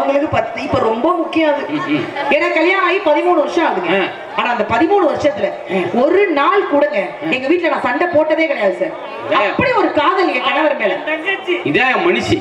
அவங்களுக்கு பத்து இப்ப ரொம்ப முக்கியம் அது. ஏன்னா கல்யாணம் ஆகி பதிமூணு வருஷம் ஆகுதுங்க. ஆனா அந்த பதிமூணு வருஷத்துல ஒரு நாள் கூடங்க எங்க வீட்டுல நான் சண்டை போட்டதே கிடையாது சார்? அப்படி ஒரு காதல் என் கணவர் மேல. இதான் மனுஷி.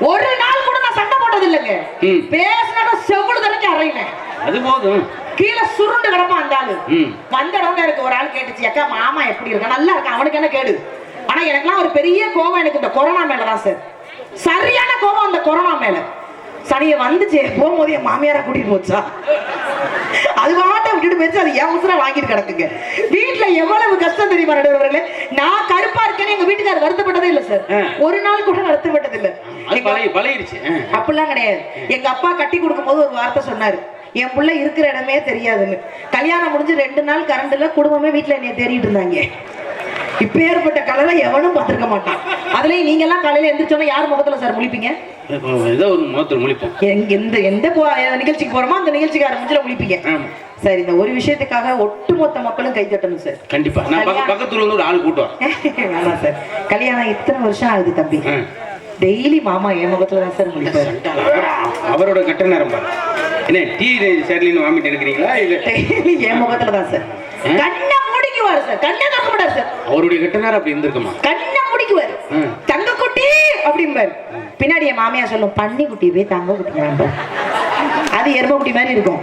ஒரு நாள் கூட நான் சண்டை போட்டது இல்லைங்க. ம். பேசினா செவ்வளவு தடவைக்கு அறையினேன் அது போதும். கீழே சுருண்டு கிடப்பா அந்த ஆளு. வந்த இடத்துல இருக்கு. ஒரு ஆள் கேட்டுச்சு அக்கா மாமா எப்படி இருக்கா? நல்லா இருக்கா? அவனுக்கு என்ன கேடு? ஆனா எனக்குலாம் ஒரு பெரிய கோபம் எனக்கு இந்த கொரோனா மேலதான் சார். சரியான கோபம் அந்த கொரோனா மேல. சனிய வந்துச்சு. போகும்போது என் மாமியாரா கூட்டிட்டு போச்சா? அது வாட்ட விட்டுட்டு போச்சு. அது என் வாங்கிட்டு கிடக்குங்க. வீட்டுல எவ்வளவு கஷ்டம் தெரியுமா நடுவர்களே நான் கருப்பா இருக்கேன்னு எங்க வீட்டுக்காரர் வருத்தப்பட்டதே இல்ல சார். ஒரு நாள் கூட வருத்தப்பட்டது இல்ல. அப்படிலாம் கிடையாது. எங்க அப்பா கட்டி கொடுக்கும் போது ஒரு வார்த்தை சொன்னாரு. என் புள்ள இருக்கிற இடமே தெரியாதுன்னு. கல்யாணம் முடிஞ்சு ரெண்டு நாள் கரண்ட்ல குடும்பமே வீட்டுல என்னைய தேடிட்டு இருந்தாங்க. இப்பேற்பட்ட கலரை எவனும் பார்த்திருக்க மாட்டான். அதுலயும் நீங்க எல்லாம் காலையில எந்திரிச்சோன்னா யார் முகத்துல சார் முழிப்பீங்க? ஏதோ ஒரு முகத்தில் முழிப்போம். எந்த எந்த நிகழ்ச்சிக்கு போறோமோ அந்த நிகழ்ச்சிக்கு ஆரம்பிச்சுல முழிப்பீங்க. சார் இந்த ஒரு விஷயத்துக்காக ஒட்டுமொத்த மக்களும் கை தட்டணும் சார். கண்டிப்பா. நான் பக்க- பக்கத்துல வந்து ஒரு ஆள் கூட்டுவான் வேணாம் சார். கல்யாணம் இத்தனை வருஷம் ஆகுது தம்பி. டெய்லி மாமா என் முகத்துல தான் சார் முழிப்பாரு. அவரோட கட்ட நேரம் பாரு. என்ன டீ சேர்லின்னு வாமிட்டு எடுக்கிறீங்களா இல்ல என் முகத்துல தான் சார். கண்ணை முடிக்குவாரு சார். கண்ணை திறக்க மாட்டாரு சார். அவருடைய கட்ட நேரம் அப்படி இருந்திருக்குமா? கண்ணை முடிக்குவாரு. தங்க குட்டி அப்படிம்பாரு. பின்னாடி என் மாமியா சொல்லும் பன்னி குட்டி போய் தங்க குட்டி அது எரும குட்டி மாதிரி இருக்கும்.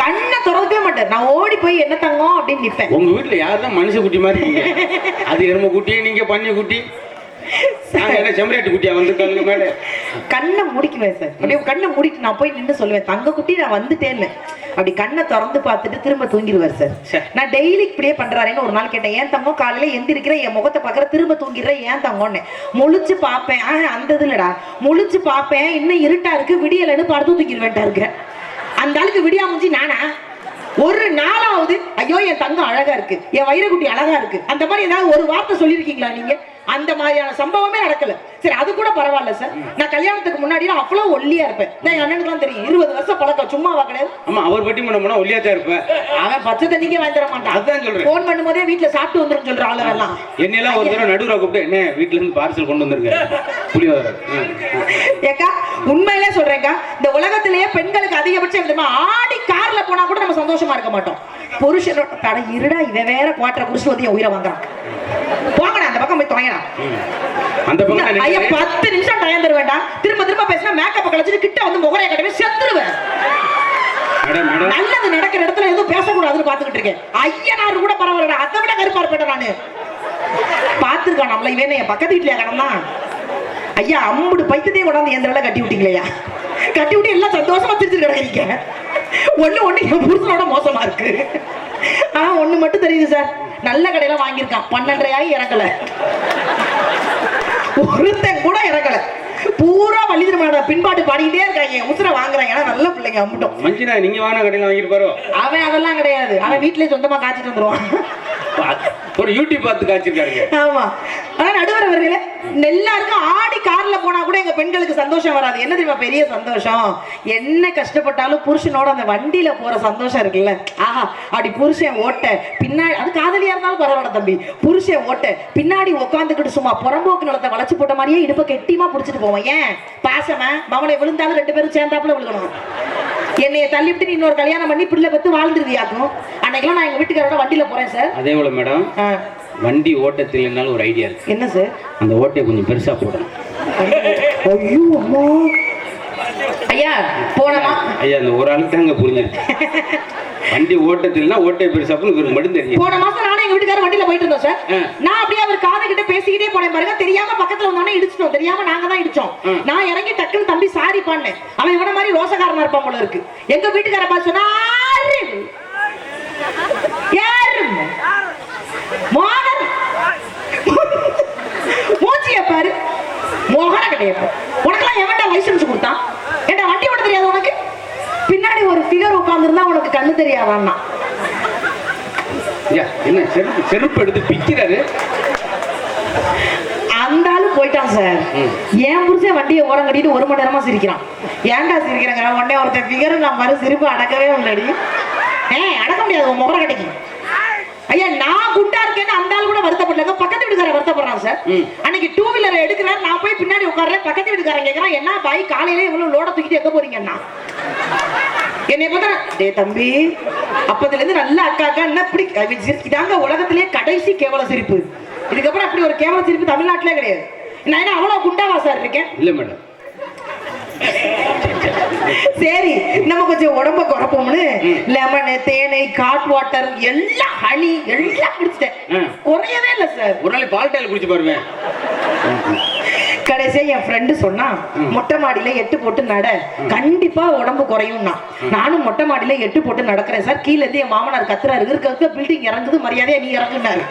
கண்ணை திறக்கவே மாட்டார். நான் ஓடி போய் என்ன தங்கம் அப்படின்னு நிப்பேன். உங்க வீட்டுல யார் தான் மனுஷ குட்டி மாதிரி அது எருமை குட்டி நீங்க பண்ணி குட்டி என்ன செம்பரேட்டு குட்டியா வந்திருக்காங்க மேல? கண்ணை முடிக்குவேன் சார். அப்படியே கண்ணை நான் போய் நின்று சொல்லுவேன். தங்க குட்டி நான் வந்துட்டேன்னு. அப்படி கண்ணை திறந்து பார்த்துட்டு திரும்ப தூங்கிடுவார் சார். நான் டெய்லி இப்படியே பண்றாருன்னு ஒரு நாள் கேட்டேன். ஏன் தங்கம் காலையில எந்திரிக்கிற? என் முகத்தை பார்க்கற? திரும்ப தூங்கிடுற? ஏன் தங்கம்னு? முழிச்சு பார்ப்பேன். ஆ அந்த இது இல்லடா. முழிச்சு பார்ப்பேன். இன்னும் இருட்டா இருக்கு. விடியலன்னு படுத்து தூக்கிடுவேன்டா இருக்கிறேன். அந்த ஆளுக்கு விடியா முடிஞ்சு நானா? ஒரு நாளாவது ஐயோ என் தங்கம் அழகா இருக்கு. என் வைரக்குட்டி அழகா இருக்கு. அந்த மாதிரி ஏதாவது ஒரு வார்த்தை சொல்லியிருக்கீங்களா நீங்க? அந்த மாதிரியான சம்பவமே நடக்கல. சரி அது கூட பரவாயில்ல சார் நான் கல்யாணத்துக்கு முன்னாடி அவ்வளவு ஒல்லியா இருப்பேன். நான் அண்ணனுக்குலாம் தெரியும். இருபது வருஷம் பழக்கம் சும்மாவா கிடையாது. ஆமா அவர் பட்டி பண்ண போனா ஒல்லியாத்தான் இருப்ப அவன் பச்சை தண்ணிக்கே வாங்கி தர மாட்டான். அதான் சொல்றேன். போன் பண்ணும்போதே வீட்டுல சாப்பிட்டு வந்துரும் சொல்ற ஆளுவெல்லாம் என்னெல்லாம் ஒரு தடவை நடுவுல கூப்பிட்டு என்ன வீட்டுல இருந்து பார்சல் கொண்டு வந்திருக்க? புளியோதரை. ஏக்கா உண்மையிலே சொல்றேன்க்கா இந்த உலகத்திலேயே பெண்களுக்கு அதிகபட்சம் என்னமா ஆடி கார்ல போனா கூட நம்ம சந்தோஷமா இருக்க மாட்டோம். புருஷனோட இருடா இவன் வேற குவாட்டரை குடிச்சு வந்து என் உயிரை வாங்குறான். போங்கடா. பக்கம் போய் தொலைங்கடா அந்த பக்கம் நான் ஐயா. பத்து நிமிஷம் டைம் தர வேண்டாம் திரும்ப திரும்ப பேசினா மேக்கப் கழிச்சிட்டு கிட்ட வந்து முகரைய கட்டவே செத்துருவேன். நல்லது நடக்கிற இடத்துல எதுவும் பேசக்கூடாதுன்னு பாத்துக்கிட்டு இருக்கேன். ஐயனாரு கூட பரவாயில்லடா. அதை விட கருப்பா இருப்பேன் நானு. பாத்துருக்கான் நம்மள இவன் என் பக்கத்து வீட்டுல கடந்தான் ஐயா அம்புடு பைத்ததையும் கொண்டாந்து என் தலையில கட்டி விட்டீங்களேயா? கட்டி விட்டு எல்லாம் சந்தோஷமா திருச்சி கிடக்கிறீங்க. ஒண்ணு ஒண்ணு என் புருஷனோட மோசமா இருக்கு. ஆனா ஒண்ணு மட்டும் தெரியுது சார். நல்ல கடையில வாங்கியிருக்கான். பன்னெண்டரையாயி இறக்கல. ஒருத்தன் கூட இறக்கல. பூரா வள்ளி திருமண பின்பாட்டு பாடிக்கிட்டே இருக்காங்க. உசுர வாங்குறாங்க. ஆனா நல்ல பிள்ளைங்க அம்பிட்டோம் மஞ்சினா நீங்க வாங்கின கடையில வாங்கிருப்பாரோ அவன் அதெல்லாம் கிடையாது. அவன் வீட்லயே சொந்தமா காய்ச்சிட்டு வந்துருவான். ஒரு யூடியூப் பார்த்து காய்ச்சிருக்காருங்க ஆமா. ஆனா நடுவர் அவர்களே எல்லாருக்கும் ஆடி கார்ல போனா கூட எங்க பெண்களுக்கு சந்தோஷம் வராது. என்ன தெரியுமா பெரிய சந்தோஷம்? என்ன கஷ்டப்பட்டாலும் புருஷனோட அந்த வண்டியில போற சந்தோஷம் இருக்குல்ல. ஆஹா அப்படி புருஷன் ஓட்ட பின்னாடி அது காதலியா இருந்தாலும் பரவாயில்ல தம்பி. புருஷன் ஓட்ட பின்னாடி உட்காந்துக்கிட்டு சும்மா புறம்போக்கு நிலத்தை வளைச்சு போட்ட மாதிரியே இடுப்ப கெட்டியமா புடிச்சிட்டு போவோம். ஏன்? பாசமா? மவனை விழுந்தாலும் ரெண்டு பேரும் சேர்ந்தாப்புல விழுகணும். என்னைய தள்ளிவிட்டு நீ இன்னொரு கல்யாணம் பண்ணி பிள்ளை பத்து வாழ்ந்துருவியாக்கும் அன்னைக்கெல்லாம் நான் எங்க வீட்டுக்காரோட வண்டியில போறேன் சார் அதே போல மேடம் வண்டி ஓட்டத்தில் என்னாலும் ஒரு ஐடியா இருக்கு. என்ன சார் அந்த ஓட்டையை கொஞ்சம் பெருசா போடணும். ஐயோ அம்மா. ஐயா போனமா ஐயா அந்த ஒரு ஆளுக்கு தாங்க புரிஞ்சிருக்கு. வண்டி ஓட்டத்தில்னா ஓட்டை பெருசா இவருக்கு மட்டும் தெரியும் போன மாசம் எங்க வீட்டுக்கார வண்டியில போயிட்டு இருந்தோம் சார். நான் அப்படியே அவர் காது கிட்ட பேசிக்கிட்டே போனேன் பாருங்க. தெரியாம பக்கத்துல வந்தோடனே இடிச்சிட்டோம். தெரியாம நாங்க தான் இடிச்சோம். நான் இறங்கி டக்குன்னு தம்பி சாரி பண்ணேன் அவன் இவன மாதிரி ரோசக்காரனா இருப்பான் போல இருக்கு. எங்க வீட்டுக்கார பார்த்து சொன்னா மோகன். மூச்சிய பாரு. மோகன கிடையாது உனக்கெல்லாம் எவன்டா லைசன்ஸ் கொடுத்தான் ஏன்டா வண்டி ஓட்ட தெரியாது உனக்கு? பின்னாடி ஒரு ஃபிகர் உட்கார்ந்துருந்தா உனக்கு கண்ணு தெரியாதான்னா? என்ன செருப்பு செருப்பு எடுத்து பிக்கிறாரு? அந்த ஆளு போயிட்டான் சார். என் புருஷன் வண்டியை ஓரம் கட்டிட்டு ஒரு மணி நேரமா சிரிக்கிறான். ஏன்டா சிரிக்கிறாங்க? உடனே ஒருத்தன் ஃபிகர் நான் மறு சிரிப்பு அடக்கவே உள்ளடி ஏ அடக்க முடியாது உன் முகர கடைக்கு ஐயா நான் குண்டா இருக்கேன்னு அந்த ஆள் கூட வருத்தப்படலங்க பக்கத்து வீட்டுக்காரர் வருத்தப்படுறான் சார். அன்னைக்கு டூ வீலர் எடுக்கிறார். நான் போய் பின்னாடி உட்கார்றேன். பக்கத்து வீட்டுக்காரன் கேக்குறான். என்ன பாய் காலையில இவ்வளவு லோட தூக்கிட்டு எங்க போறீங்கன்னா என்னை பார்த்தா டே தம்பி அப்பதுல இருந்து நல்ல அக்கா அக்கா என்ன சிரிப்பு- இதாங்க உலகத்திலேயே கடைசி கேவல சிரிப்பு. இதுக்கப்புறம் அப்படி ஒரு கேவல சிரிப்பு தமிழ்நாட்டிலே கிடையாது. நான் என்ன அவ்வளவு குண்டாவா சார் இருக்கேன்? இல்ல மேடம். சரி நம்ம கொஞ்சம் உடம்ப குறைப்போம்னு லெமன் தேனை காட் வாட்டர் எல்லாம் ஹனி எல்லாம் குடிச்சிட்டேன். குறையவே இல்லை சார் ஒரு நாளைக்கு பால் டைல் குடிச்சு பாருங்க கடைசியா என் ஃப்ரெண்டு சொன்னா மொட்டை மாடியில எட்டு போட்டு நட. கண்டிப்பா உடம்பு குறையும்னா. நானும் மொட்டை மாடியில எட்டு போட்டு நடக்கிறேன். சார் கீழ இருந்து என் மாமனார் கத்துறாரு. இருக்க பில்டிங் இறங்குது மரியாதையா நீ இறங்குனாரு.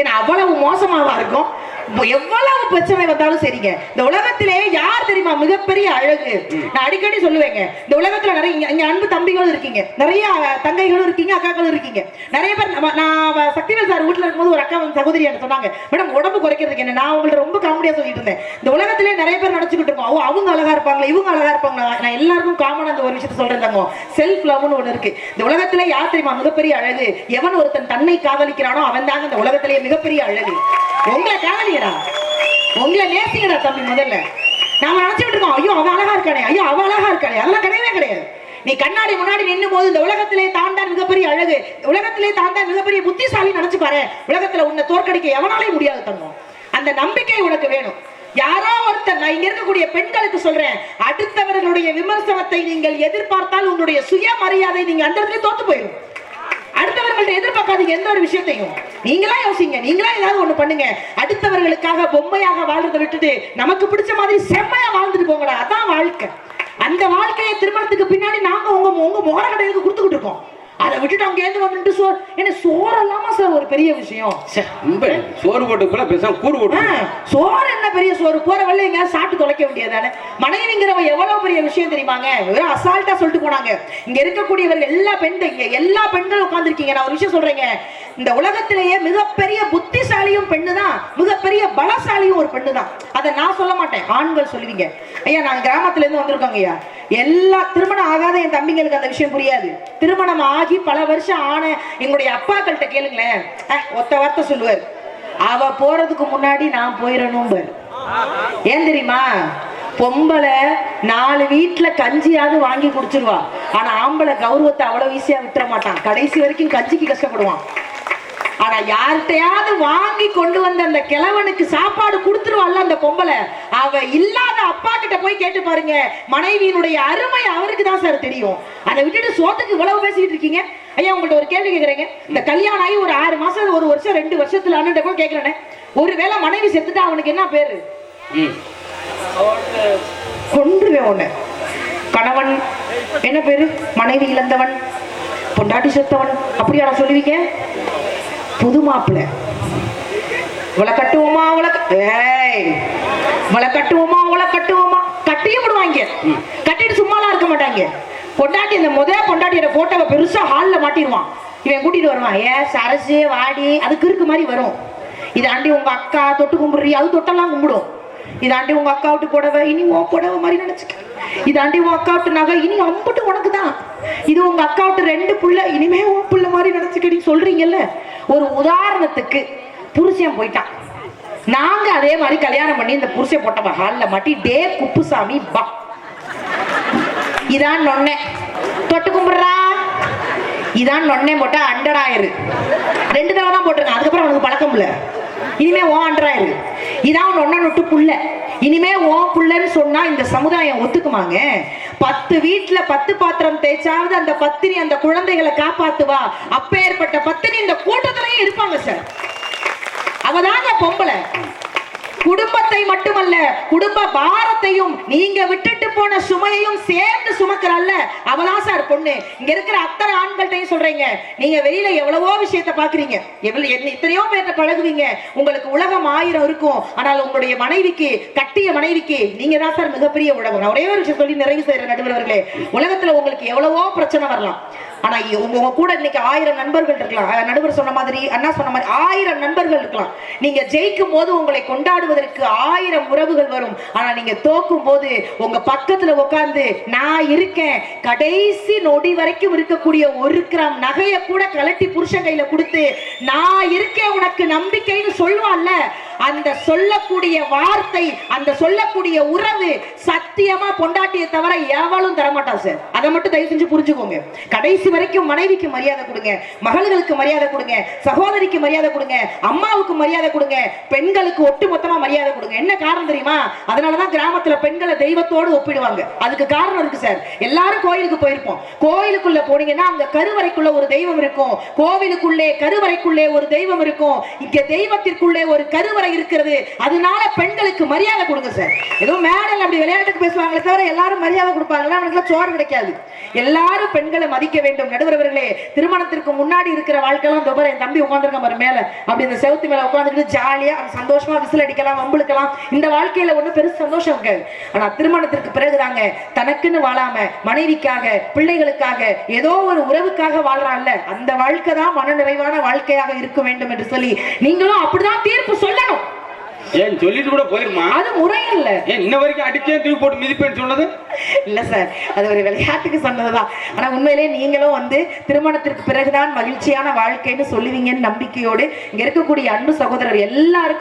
ஏன்னா அவ்வளவு மோசமாவா இருக்கும். எவ்வளவு பிரச்சனை வந்தாலும் சரிங்க. இந்த உலகத்திலே யார் தெரியுமா? மிகப்பெரிய அழகு. நான் அடிக்கடி சொல்லுவேங்க. இந்த உலகத்துல நிறைய இங்க- அன்பு தம்பிகளும் இருக்கீங்க. நிறைய தங்கைகளும் இருக்கீங்க அக்காக்களும் இருக்கீங்க. நிறைய பேர் நான் சக்திவேல் சார் வீட்டுல இருக்கும்போது ஒரு அக்கா வந்து சகோதரி சொன்னாங்க மேடம் உடம்பு குறைக்கிறதுக்கு என்ன? நான் உங்கள்ட்ட ரொம்ப காமெடியா சொல்லிட்டு இருந்தேன். இந்த உலகத்திலே நிறைய பேர் நினைச்சுக்கிட்டு இருக்கோம். அவங்க அழகா இருப்பாங்களா இவங்க அழகா இருப்பாங்களா? நான் எல்லாருக்கும் காமன் அந்த ஒரு விஷயத்த சொல்றேன் தங்க செல்ஃப் லவ்னு ஒண்ணு இருக்கு. இந்த உலகத்திலே யார் தெரியுமா? மிகப்பெரிய அழகு. எவன் ஒருத்தன் தன்னை காதலிக்கிறானோ அவன் தாங்க இந்த உலகத்திலேயே மிகப்பெரிய அழகு. உங்களை காவலியடா உங்களை நேசிங்கடா தம்பி முதல்ல. நாம நினைச்சுட்டு இருக்கோம் ஐயோ அவ அழகா இருக்கானே ஐயோ அவ அழகா இருக்கானே. அதெல்லாம் கிடையவே கிடையாது. நீ கண்ணாடி முன்னாடி நின்னும் போது இந்த உலகத்திலே தாண்டா மிகப்பெரிய அழகு உலகத்திலே தாண்டா மிகப்பெரிய புத்திசாலி நினைச்சு பாரு. உலகத்துல உன்னை தோற்கடிக்க எவனாலையும் முடியாது தங்கம். அந்த நம்பிக்கை உனக்கு வேணும். யாரோ ஒருத்தர் நான் இங்க இருக்கக்கூடிய பெண்களுக்கு சொல்றேன் அடுத்தவர்களுடைய விமர்சனத்தை நீங்கள் எதிர்பார்த்தால் உங்களுடைய சுயமரியாதை நீங்க அந்த இடத்துல தோத்து போயிடும் அடுத்தவர்கள்ட்ட எதிர்பார்க்காதீங்க எந்த ஒரு விஷயத்தையும். நீங்களா யோசிங்க நீங்களா ஏதாவது ஒண்ணு பண்ணுங்க. அடுத்தவர்களுக்காக பொம்மையாக வாழ்றதை விட்டுட்டு நமக்கு பிடிச்ச மாதிரி செம்மையா வாழ்ந்துட்டு போங்கடா. அதான் வாழ்க்கை. அந்த வாழ்க்கையை திருமணத்துக்கு பின்னாடி நாங்க உங்க உங்க முகர கடைகளுக்கு கொடுத்துக்கிட்டு இருக்கோம். அதை விட்டுட்டு அங்க இருந்து வந்துட்டு சோ என்ன சோறு இல்லாம சார் ஒரு பெரிய விஷயம். சோறு போட்டு கூட பேசாம கூறு போட்டு சோறு என்ன பெரிய சோறு? போற வழியில எங்க சாப்பிட்டு தொலைக்க வேண்டியதானே? மனைவிங்கிறவ எவ்வளவு பெரிய விஷயம் தெரியுமாங்க? வெறும் அசால்ட்டா சொல்லிட்டு போனாங்க. இங்க இருக்கக்கூடியவர்கள் எல்லா பெண்கள் இங்க எல்லா பெண்களும் உட்கார்ந்திருக்கீங்க. நான் ஒரு விஷயம் சொல்றேங்க. இந்த உலகத்திலேயே மிகப்பெரிய புத்திசாலியும் பெண்ணு தான் மிகப்பெரிய பலசாலியும் ஒரு பெண்ணு தான் அதை நான் சொல்ல மாட்டேன். ஆண்கள் சொல்லுவீங்க. ஐயா நாங்க கிராமத்துல இருந்து வந்திருக்கோங்க ஐயா. எல்லா திருமணம் ஆகாத என் தம்பிங்களுக்கு அந்த விஷயம் புரியாது. திருமணம் ஆகி பல வருஷம் ஆன எங்களுடைய அப்பாக்கள்கிட்ட கேளுங்களேன். ஒத்த வார்த்தை சொல்லுவார். அவ போறதுக்கு முன்னாடி நான் போயிடணும் ஏன் தெரியுமா? பொம்பளை நாலு வீட்டுல கஞ்சியாவது வாங்கி குடிச்சிருவா. ஆனா ஆம்பளை கௌரவத்தை அவ்வளவு ஈஸியா விட்டுற மாட்டான். கடைசி வரைக்கும் கஞ்சிக்கு கஷ்டப்படுவான். ஆனா யார்கிட்டயாவது வாங்கி கொண்டு வந்த அந்த கிழவனுக்கு சாப்பாடு கொடுத்துருவாள்ல அந்த பொம்பளை? அவ இல்லாத அப்பா கிட்ட போய் கேட்டு பாருங்க. மனைவியினுடைய அருமை அவருக்கு தான் சார் தெரியும். அதை விட்டுட்டு சோத்துக்கு இவ்வளவு பேசிக்கிட்டு இருக்கீங்க? ஐயா உங்கள்ட்ட ஒரு கேள்வி கேக்குறேங்க. இந்த கல்யாணம் ஆகி ஒரு ஆறு மாசம் ஒரு வருஷம் ரெண்டு வருஷத்துல அண்ணன் கூட கேக்குறேனே. ஒருவேளை மனைவி செத்துட்டா அவனுக்கு என்ன பேரு. கொன்றுவேன் உன்னை. கணவன் என்ன பேரு? மனைவி இழந்தவன் பொண்டாட்டி செத்தவன் அப்படியா நான் சொல்லுவீங்க? புது மாப்பிள்ளை இவளை கட்டுவோமா அவளை க- ஏய் இவளை கட்டுவோமா அவளை கட்டுவோமா கட்டியும் விடுவாங்க கட்டிட்டு சும்மாலாம் இருக்க மாட்டாங்க. பொண்டாட்டி இந்த முத பொண்டாட்டியோட போட்டோவை பெருசா ஹால்ல மாட்டிடுவான். இவன் கூட்டிட்டு வருவான். ஏ சரசு வாடி. அதுக்கு இருக்கு மாதிரி வரும். இதாண்டி உங்க அக்கா தொட்டு கும்பிடுறீ. அது தொட்டெல்லாம் கும்பிடும். இதாண்டி உங்க அக்கா விட்டு புடவை. இனி உன் புடவை மாதிரி நினைச்சுக்க. இதாண்டி உன் அக்கா இனி அம்பட்டு உனக்கு தான் இது உங்க அக்கா விட்டு ரெண்டு புள்ள இனிமே உன் புள்ள மாதிரி நினைச்சுக்கிட்டு சொல்றீங்கல்ல? ஒரு உதாரணத்துக்கு புருஷன் போயிட்டான். நாங்க அதே மாதிரி கல்யாணம் பண்ணி இந்த புருஷன் போட்டவ ஹால்ல மாட்டி டே குப்புசாமி பா இதான் நொன்னே தொட்டு கும்பிடுறா. இதான் நொன்னே போட்டா அண்டராயிரு ரெண்டு தடவை தான் போட்டிருக்கேன். அதுக்கப்புறம் அவனுக்கு பழக்கம் இல்லை. இனிமே ஓ அண்டராயிரு இதான் நொண்ண நொட்டு புள்ள. இனிமே ஓ புள்ளன்னு சொன்னா இந்த சமுதாயம் ஒத்துக்குமாங்க? பத்து வீட்டுல பத்து பாத்திரம் தேய்ச்சாவது அந்த பத்தினி அந்த குழந்தைகளை காப்பாத்துவா? அப்பேற்பட்ட பத்தினி இந்த கூட்டத்திலேயே இருப்பாங்க சார். அவதாங்க பொம்பளை. குடும்பத்தை மட்டுமல்ல குடும்ப பாரத்தையும் நீங்க விட்டுட்டு போன சுமையையும் சேர்ந்து சுமக்கிறல்ல அவதான் சார் பொண்ணு. இங்க இருக்கிற அத்தனை ஆண்கள்ட்டையும் சொல்றீங்க. நீங்க வெளியில எவ்வளவோ விஷயத்த பாக்குறீங்க. எவ்வளவு என்ன பேர்ட்ட பழகுவீங்க. உங்களுக்கு உலகம் ஆயிரம் இருக்கும். ஆனால் உங்களுடைய மனைவிக்கு கட்டிய மனைவிக்கு நீங்க தான் சார் மிகப்பெரிய உலகம் நான் ஒரே ஒரு விஷயம் சொல்லி நிறைவு செய்யற நடுவர்களே உலகத்துல உங்களுக்கு எவ்வளவோ பிரச்சனை வரலாம். ஆனா உங்க உங்க கூட இன்னைக்கு ஆயிரம் நண்பர்கள் இருக்கலாம். நடுவர் சொன்ன மாதிரி அண்ணா சொன்ன மாதிரி ஆயிரம் நண்பர்கள் இருக்கலாம். நீங்க ஜெயிக்கும் போது உங்களை கொண்டாடுவதற்கு ஆயிரம் உறவுகள் வரும். ஆனா நீங்க தோக்கும் போது உங்க பக்கத்துல உட்கார்ந்து நான் இருக்கேன். கடைசி நொடி வரைக்கும் இருக்கக்கூடிய ஒரு கிராம் நகையை கூட கலட்டி புருஷன் கையில கொடுத்து நான் இருக்கேன் உனக்கு நம்பிக்கைன்னு சொல்லுவான்ல. அந்த சொல்லக்கூடிய வார்த்தை அந்த சொல்லக்கூடிய உறவு சத்தியமா பொண்டாட்டியை தவிர எவளும் தரமாட்டான் சார் அதை மட்டும் தயவு செஞ்சு புரிஞ்சுக்கோங்க. கடைசி வரைக்கும் மனைவிக்கு மரியாதை கொடுங்க. மகள்களுக்கு மரியாதை கொடுங்க. சகோதரிக்கு மரியாதை கொடுங்க. அம்மாவுக்கு மரியாதை கொடுங்க. பெண்களுக்கு ஒட்டு மொத்தமா மரியாதை கொடுங்க. என்ன காரணம் தெரியுமா? அதனாலதான் கிராமத்துல பெண்களை தெய்வத்தோடு ஒப்பிடுவாங்க. அதுக்கு காரணம் இருக்கு சார் எல்லாரும் கோயிலுக்கு போயிருப்போம். கோயிலுக்குள்ள போனீங்கன்னா அங்க கருவறைக்குள்ள ஒரு தெய்வம் இருக்கும். கோவிலுக்குள்ளே கருவறைக்குள்ளே ஒரு தெய்வம் இருக்கும். இங்க தெய்வத்திற்குள்ளே ஒரு கருவறை இருக்கிறது. அதனால பெண்களுக்கு மரியாதை கொடுங்க சார். ஏதோ மேடல் அப்படி விளையாட்டு பேசுவாங்களே தவிர எல்லாரும் மரியாதை கொடுப்பாங்களா? அவனுக்கு சோறு கிடைக்காது. எல்லாரும் பெண்களை மதிக்க வேண்டும். நடுவரவர்களே திருமணத்திற்கு முன்னாடி இருக்கிற வாழ்க்கைலாம் தொபர் என் தம்பி உட்காந்துருக்க மாதிரி மேல. அப்படி இந்த செவத்து மேல உட்காந்துக்கிட்டு ஜாலியா சந்தோஷமா விசில் அடிக்கலாம் வம்புழுக்கலாம் இந்த வாழ்க்கையில ஒண்ணு பெருசு சந்தோஷம் இருக்காது. ஆனா திருமணத்திற்கு பிறகுதாங்க தனக்குன்னு வாழாம மனைவிக்காக பிள்ளைகளுக்காக ஏதோ ஒரு உறவுக்காக வாழ்றான்ல. அந்த வாழ்க்கை தான் மன நிறைவான வாழ்க்கையாக இருக்க வேண்டும் என்று சொல்லி நீங்களும் அப்படிதான் தீர்ப்பு சொல்லணும். ஏன் சொல்லிட்டு கூட போயிருமா அது முறையல்ல. ஏன் இன்ன வரைக்கும் அடிச்சே தூக்கி போட்டு மிதிப்பேன்னு சொன்னது? இல்ல சார் அது ஒரு விளையாட்டுக்கு சொன்னதுதான். ஆனா உண்மையிலே நீங்களும் வந்து திருமணத்திற்கு பிறகுதான் மகிழ்ச்சியான வாழ்க்கைன்னு சொல்லுவீங்கன்னு நம்பிக்கையோடு இங்க இருக்கக்கூடிய அன்பு சகோதரர் எல்லாருக்கும்